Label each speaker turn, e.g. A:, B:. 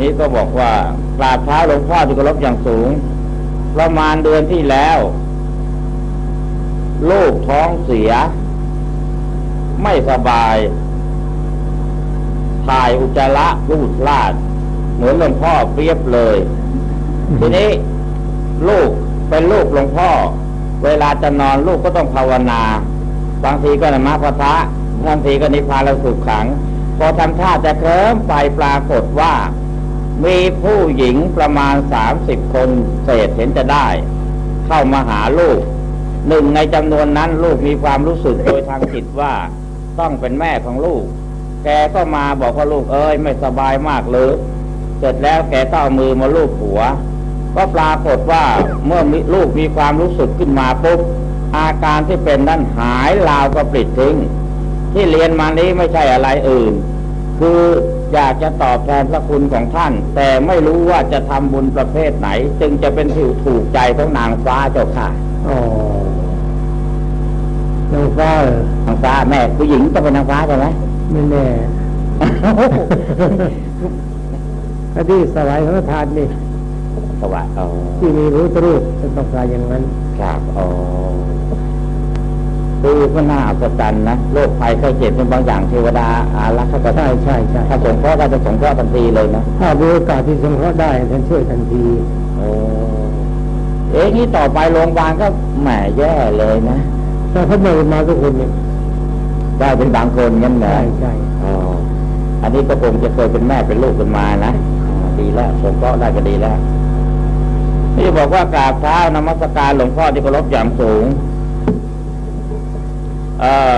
A: นี่ก็บอกว่ากราบเท้าหลวงพ่อที่เคารพอย่างสูง ประมาณเดือนที่แล้ว ลูกท้องเสีย ไม่สบาย ถ่ายอุจจาระรูดลาด เหมือนหลวงพ่อเปรียบเลย ทีนี้ ลูกเป็นลูกหลวงพ่อ เวลาจะนอนลูกก็ต้องภาวนา บางทีก็นมาพระทะบางทีก็นิพพานสุขขัง พอทำท่าจะเคลิ้มไปปรากฏว่า มีผู้หญิงประมาณสามสิบคนเศษเห็นจะได้ เข้ามาหาลูก หนึ่งในจำนวนนั้นลูกมีความรู้สึกโดยทางจิตว่าต้องเป็นแม่ของลูก แกก็มาบอกว่าลูกเอ้ยไม่สบายมากเลยเสร็จแล้วแกต้องเอามือมาลูบหัว ก็ปรากฏว่าเมื่อมีลูกมีความรู้สึกขึ้นมาปุ๊บอาการที่เป็นนั่นหายลาวก็ปลิดทิ้ง ที่เรียนมานี้ไม่ใช่อะไรอื่น คืออยากจะตอบแทนพระคุณของท่าน แต่ไม่รู้ว่าจะทำบุญประเภทไหน จึงจะเป็นที่ถูกใจของนางฟ้าเจ้าค่ะ
B: อ๋อนางฟ้าเหรอนา
A: งฟ้าแม่ผู้หญิงต้องเป็นนางฟ้าใช่ไหม
B: ไม่แน่คดีสลายพระทานนี่
A: สวัสดีอ๋อ
B: ที่มีรู้ตรูปเป็นต้องการอย่างนั้น
A: ครับอ๋อ คือก็น่าอัศจรรย์นะโรคภัยไข้เจ็บเป็นบางอย่างเทวดาอารักษ์ก็
B: ใช่ใช่ใช่
A: ถ้าสงเคราะห์ก็จะสงเคราะห์ทันทีเลยนะ
B: ถ้ามีโอกาสที่สงเคราะห์ได้ท่านช่วยทันที
A: โอ้เอ๊ะนี่ต่อไปโรงพยาบาลก็แหมแย่เลยนะ
B: แต่เขาไม่มาทุกคนเนี่ย
A: ได้เป็นบางคนงั้นเหรอ
B: ใช่ใช่
A: อ๋ออันนี้ก็คงจะเคยเป็นแม่เป็นลูกกันมานะอ่าดีแล้วสงเคราะห์ได้ก็ดีแล้วนี่บอกว่ากราบเท้านมัสการหลวงพ่อที่เคารพอย่างสูง Um,